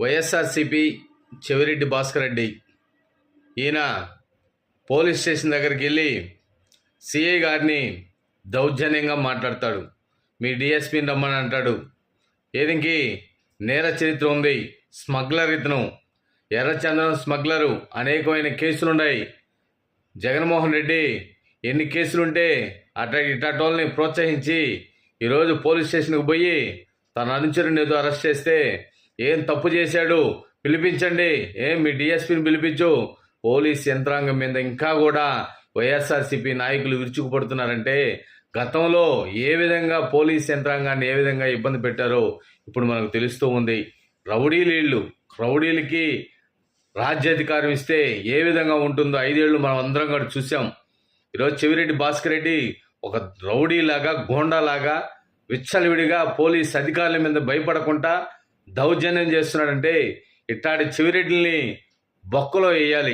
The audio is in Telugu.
వైఎస్ఆర్సిపి చెవిరెడ్డి భాస్కర్ రెడ్డి. ఈయన పోలీస్ స్టేషన్ దగ్గరికి వెళ్ళి సిఐ గారిని దౌర్జన్యంగా మాట్లాడతాడు. మీ డిఎస్పీని రమ్మని అంటాడు. ఏదికి? నేర చరిత్ర ఉంది. స్మగ్లర్ ఇతను. ఎర్రచందనం స్మగ్లరు. అనేకమైన కేసులున్నాయి. జగన్మోహన్ రెడ్డి ఎన్ని కేసులుంటే అట ఇటాటోల్ని ప్రోత్సహించి ఈరోజు పోలీస్ స్టేషన్కి పోయి తన అనుచరుని ఏదో అరెస్ట్ చేస్తే ఏం తప్పు చేశాడు? పిలిపించండి. ఏం మీ డిఎస్పీని పిలిపించు. పోలీస్ యంత్రాంగం మీద ఇంకా కూడా వైఎస్ఆర్సీపీ నాయకులు విరుచుకుపడుతున్నారంటే గతంలో ఏ విధంగా పోలీస్ యంత్రాంగాన్ని ఏ విధంగా ఇబ్బంది పెట్టారో ఇప్పుడు మనకు తెలుస్తూ ఉంది. రౌడీలీళ్ళు రౌడీలకి రాజ్యాధికారం ఇస్తే ఏ విధంగా ఉంటుందో ఐదేళ్ళు మనం అందరం కూడా చూసాం ఈరోజు చెవిరెడ్డి భాస్కర్ రెడ్డి ఒక రౌడీలాగా గోండాలాగా విచ్చలవిడిగా పోలీస్ అధికారుల మీద భయపడకుండా దౌర్జన్యం చేస్తున్నాడంటే ఇట్లాంటి చెవిరెడ్డిని బొక్కలో వేయాలి.